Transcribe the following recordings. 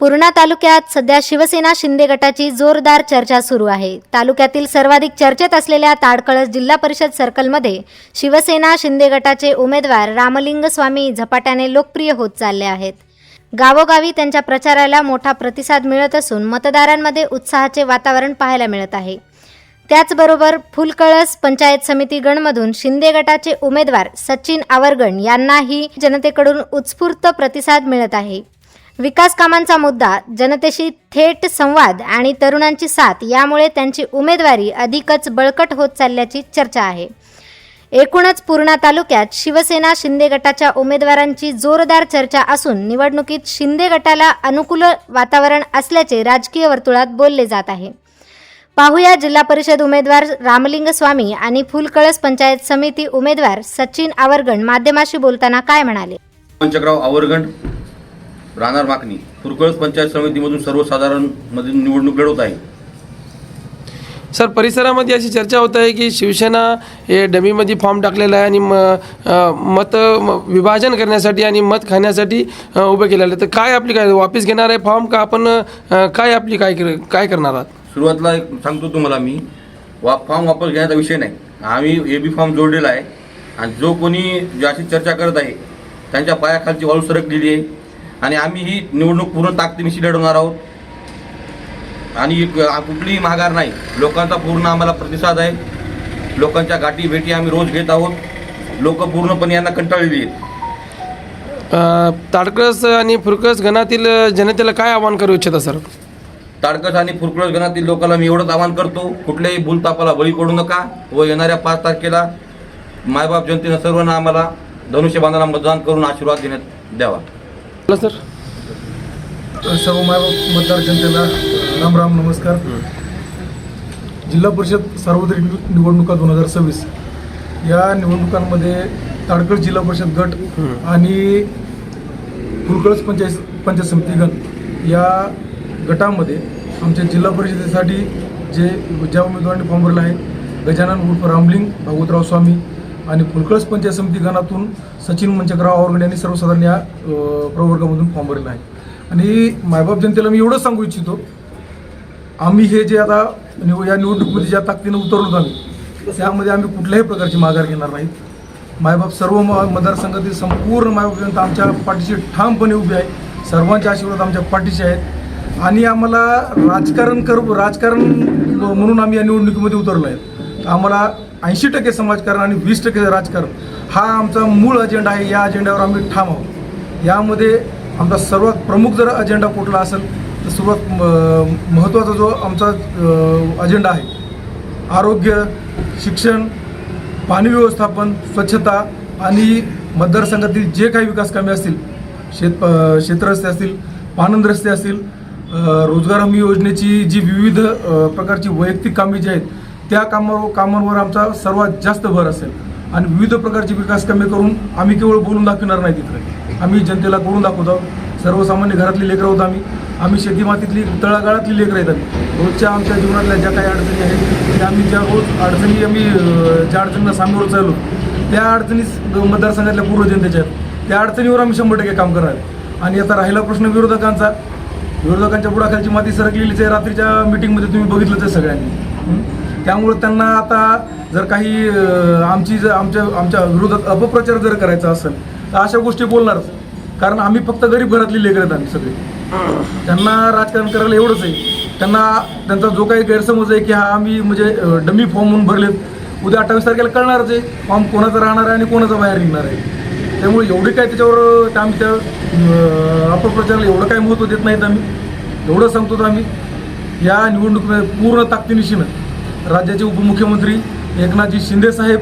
पूर्णा तालुक्यात सध्या शिवसेना शिंदे गटाची जोरदार चर्चा सुरू आहे. तालुक्यातील सर्वाधिक चर्चेत असलेल्या ताडकळस जिल्हा परिषद सर्कलमध्ये शिवसेना शिंदे गटाचे उमेदवार रामलिंग स्वामी झपाट्याने लोकप्रिय होत चालले आहेत. गावोगावी त्यांच्या प्रचाराला मोठा प्रतिसाद मिळत असून मतदारांमध्ये उत्साहाचे वातावरण पाहायला मिळत आहे. त्याचबरोबर फुलकळस पंचायत समिती गणमधून शिंदे गटाचे उमेदवार सचिन आवरगण यांनाही जनतेकडून उत्स्फूर्त प्रतिसाद मिळत आहे. विकास कामांचा मुद्दा जनतेशी थेट संवाद आणि तरुणांची साथ यामुळे त्यांची उमेदवारी अधिकच बळकट होत चालल्याची चर्चा आहे. एकूणच पूर्णा तालुक्यात शिवसेना शिंदे गटाच्या उमेदवारांची जोरदार चर्चा असून निवडणुकीत शिंदे गटाला अनुकूल वातावरण असल्याचे राजकीय वर्तुळात बोलले जात आहे. पाहुया जिल्हा परिषद उमेदवार रामलिंग स्वामी आणि फुलकळस पंचायत समिती उमेदवार सचिन आवरगण माध्यमाशी बोलताना काय म्हणाले? पंचकराव आवरगण राहणार माकणी फुरकळस पंचायत समितीमधून सर्वसाधारणमध्ये निवडणूक लढवत आहे. सर परिसरामध्ये अशी चर्चा होत आहे की शिवसेना हे डमीमध्ये फॉर्म टाकलेला आहे आणि म मत विभाजन करण्यासाठी आणि मत खाण्यासाठी उभं केलेलं आहे तर काय आपली काय वापस घेणार आहे फॉर्म का आपण काय आपली काय काय करणार आहात? सुरुवातीला एक सांगतो तुम्हाला मी वा फॉर्म वापस घेण्याचा विषय नाही. आम्ही ए बी फॉर्म जोडलेला आहे. आणि जो कोणी ज्याशी चर्चा करत आहे त्यांच्या पायाखालची वाळू सरकलेली आहे. आणि आम्ही ही निवडणूक पूर्ण ताकदीनिशी लढवणार आहोत. आणि कुठलीही माघार नाही. लोकांचा पूर्ण आम्हाला प्रतिसाद आहे. लोकांच्या गाठी भेटी आम्ही रोज घेत आहोत. लोक पूर्णपणे यांना कंटाळलेली आहेत. अ, ताडकळस आणि फुरकस गणातील जनतेला काय आवाहन करू इच्छिता सर? ताडकस आणि फुरकुळस गणातील लोकांना मी एवढंच आवाहन करतो. कुठल्याही भूलतापाला बळी पडू नका. व येणाऱ्या पाच तारखेला मायबाप जनतेनं सर्वांना आम्हाला धनुष्यबांधाला मतदान करून आशीर्वाद देण्यात द्यावा. सर? सर्व माय मतदार जनतेला राम राम नमस्कार. जिल्हा परिषद सार्वत्रिक निवडणुका दोन हजार सव्वीस. या निवडणुकांमध्ये ताडकळ जिल्हा परिषद गट आणि फुलकळस पंचायत पंचायत समिती गण या गटामध्ये आमच्या जिल्हा परिषदेसाठी जे ज्या उमेदवारांनी फॉर्म भरला आहे गजानन उर्फ रामलिंग भागवतराव स्वामी आणि फुलकळस पंचायत समिती गणातून सचिन मंचकराव आवरगड यांनी सर्वसाधारण या प्रवर्गामधून फॉर्म भरलेला आहे. आणि मायबाप जनतेला मी एवढंच सांगू इच्छितो आम्ही हे जे आता निव या निवडणुकीमध्ये ज्या ताकदीनं उतरलो आम्ही त्यामध्ये आम्ही कुठल्याही प्रकारची माघार घेणार नाहीत मायबाप सर्व मतदारसंघातील संपूर्ण मायबाप जनता आमच्या पाठीशी ठामपणे उभी आहे. सर्वांचे आशीर्वाद आमच्या पाठीशी आहेत. आणि आम्हाला राजकारण कर राजकारण म्हणून आम्ही या निवडणुकीमध्ये उतरलो आहे. आम्हाला ऐंशी टक्के समाजकारण आणि वीस टक्के राजकारण हा आमचा मूळ अजेंडा आहे. या अजेंड्यावर आम्ही ठाम आहोत. यामध्ये आमचा सर्वात प्रमुख जर अजेंडा कुठला असेल तर सर्वात म- महत्त्वाचा जो आमचा अजेंडा आहे आरोग्य शिक्षण पाणी व्यवस्थापन स्वच्छता आणि मतदारसंघातील जे काही विकास कामे असतील शेत अ, असतील पाणंद रस्ते असतील रोजगार हमी योजनेची जी विविध प्रकारची वैयक्तिक कामे जी आहेत त्या कामावर कामांवर आमचा सर्वात जास्त भर असेल. आणि विविध प्रकारची विकास कामे करून आम्ही केवळ बोलून दाखवणार नाही तिकडे आम्ही जनतेला करून दाखवत. आहोत सर्वसामान्य घरातली लेकरं आहोत आम्ही. आम्ही शेतीमातीतली तळागाळातली लेकरं आहेत आम्ही. रोजच्या आमच्या जीवनातल्या ज्या काही अडचणी आहेत त्या आम्ही ज्या रोज अडचणी आम्ही ज्या अडचणींना सामोरं चाललो त्या अडचणी मतदारसंघातल्या पूर्व जनतेच्या आहेत. त्या अडचणीवर आम्ही शंभर टक्के काम करणार आहे आणि आता राहिला प्रश्न विरोधकांचा. विरोधकांच्या बुडाखालची माती सरकलेलीच आहे. रात्रीच्या मिटिंगमध्ये तुम्ही बघितलंच आहे सगळ्यांनी. त्यामुळं त्यांना आता जर काही आमची जर आमच्या आमच्या विरोधात अपप्रचार जर करायचा असेल तर अशा गोष्टी बोलणारच. कारण आम्ही फक्त गरीब घरातली लेकरं आहेत आम्ही सगळे. त्यांना राजकारण करायला एवढंच आहे. त्यांना त्यांचा जो काही गैरसमज आहे की हा आम्ही म्हणजे डमी फॉर्म म्हणून भरलेत. उद्या अठ्ठावीस तारखेला कळणारच आहे. फॉर्म कोणाचा राहणार आहे आणि कोणाचा बाहेर निघणार आहे. त्यामुळे एवढे काय त्याच्यावर त्या आम्ही त्या अपप्रचाराला एवढं काय महत्त्व देत नाहीत आम्ही. एवढं सांगतो आम्ही. या निवडणुकीमध्ये पूर्ण ताकदीनिशीनं राज्याचे उपमुख्यमंत्री एकनाथजी शिंदे साहेब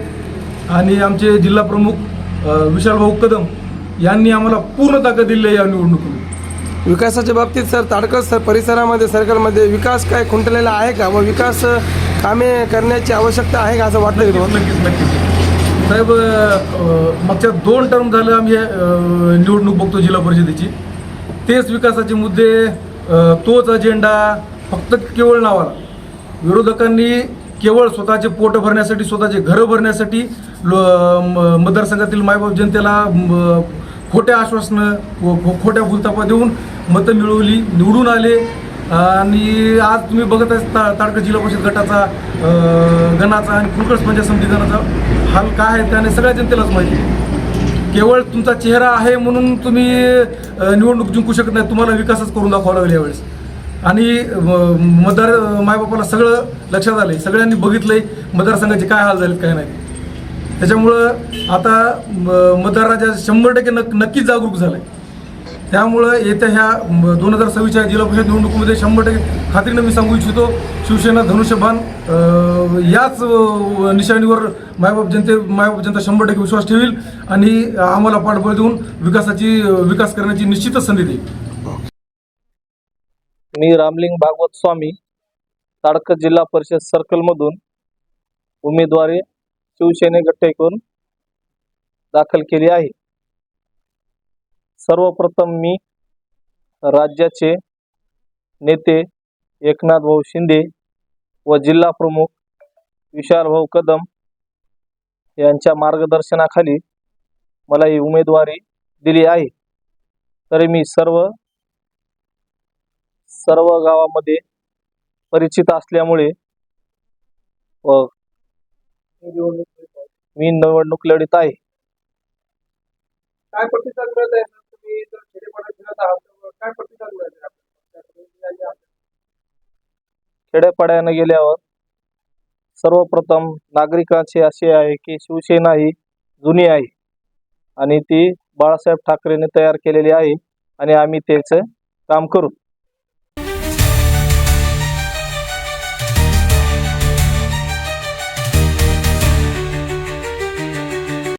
आणि आमचे जिल्हा प्रमुख विशालभाऊ कदम यांनी आम्हाला पूर्ण ताकद दिली आहे या निवडणुकीमध्ये विकासाच्या बाबतीत सर ताडकळस सर परिसरामध्ये सर्कलमध्ये विकास काय खुंटलेला आहे का व विकास कामे करण्याची आवश्यकता आहे का असं वाटतं का नक्कीच नक्कीच. साहेब मागच्या दोन टर्म झालं आम्ही निवडणूक बघतो जिल्हा परिषदेची. तेच विकासाचे मुद्दे तोच अजेंडा फक्त केवळ नावाला. विरोधकांनी केवळ स्वतःचे पोट भरण्यासाठी स्वतःचे घरं भरण्यासाठी लो म- मतदारसंघातील मायबाप जनतेला खोट्या आश्वासनं व खो- खोट्या भूलतापा देऊन मतं मिळवली निवडून आले. आणि आज तुम्ही बघत आहे ता ताडकळ जिल्हा परिषद गटाचा गणाचा आणि कुलकर्स पंचायत समिती गणाचा हाल काय आहे त्याने सगळ्या जनतेलाच माहिती केवळ तुमचा चेहरा आहे म्हणून तुम्ही निवडणूक जिंकू शकत नाही तुम्हाला विकासच करून दाखवावा लागेल यावेळेस. आणि मतदार मायबापाला सगळं लक्षात आलंय. सगळ्यांनी बघितलंय मतदारसंघाचे काय हाल झालेत काय नाही. त्याच्यामुळं आता म, मतदार राजा शंभर टक्के नक नक्कीच जागरूक झालाय. त्यामुळं येत्या ह्या दोन हजार सव्वीसच्या जिल्हा परिषद निवडणुकीमध्ये शंभर टक्के खात्रीनं मी सांगू इच्छितो. शिवसेना धनुष्यबाण याच निशाणीवर मायबाप जनते मायबाप जनता शंभर टक्के विश्वास ठेवील आणि आम्हाला पाठबळ देऊन विकासाची विकास करण्याची निश्चितच संधी देईल. मी रामलिंग भागवत स्वामी ताडकत जिल्हा परिषद सर्कलमधून उमेदवारी शिवसेने गट्टेकून दाखल केली आहे. सर्वप्रथम मी राज्याचे नेते एकनाथ भाऊ शिंदे व जिल्हा प्रमुख विशाल भाऊ कदम यांच्या मार्गदर्शनाखाली मला ही उमेदवारी दिली आहे. तरी मी सर्व सर्व गावामध्ये परिचित असल्यामुळे व मी निवडणूक लढीत आहे. काय प्रतिसाद मिळत आहे? सर तुम्ही जर खेडेपाड्यात फिरत आहात तर काय प्रतिसाद मिळत आहे खेड्यापाड्यानं गेल्यावर सर्वप्रथम नागरिकांचे असे आहे की शिवसेना ही जुनी आहे आणि ती बाळासाहेब ठाकरेने तयार केलेली आहे आणि आम्ही त्याचं काम करू.